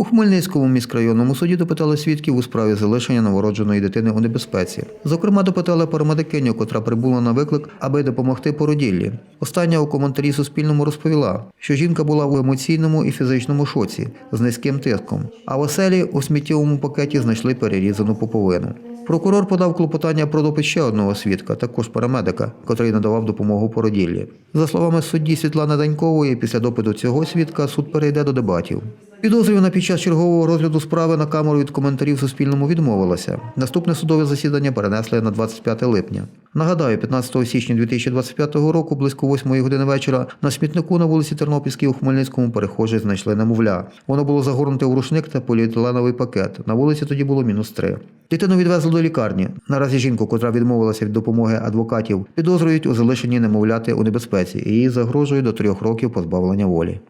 У Хмельницькому міськрайонному суді допитали свідків у справі залишення новородженої дитини у небезпеці. Зокрема, допитали парамедикиню, котра прибула на виклик, аби допомогти породіллі. Остання у коментарі Суспільному розповіла, що жінка була в емоційному і фізичному шоці з низьким тиском, а в оселі у сміттєвому пакеті знайшли перерізану пуповину. Прокурор подав клопотання про допит ще одного свідка, також парамедика, котрий надавав допомогу породіллі. За словами судді Світлани Данькової, після допиту цього свідка суд перейде до дебатів. Підозрювана під час чергового розгляду справи на камеру від коментарів Суспільному відмовилася. Наступне судове засідання перенесли на 25 липня. Нагадаю, 15 січня 2025 року, близько 8 години вечора, на смітнику на вулиці Тернопільській у Хмельницькому перехожі знайшли немовля. Воно було загорнуте у рушник та поліетиленовий пакет. На вулиці тоді було мінус 3. Дитину відвезли до лікарні. Наразі жінку, котра відмовилася від допомоги адвокатів, підозрюють у залишенні немовляти у небезпеці їй загрожує до трьох років позбавлення волі.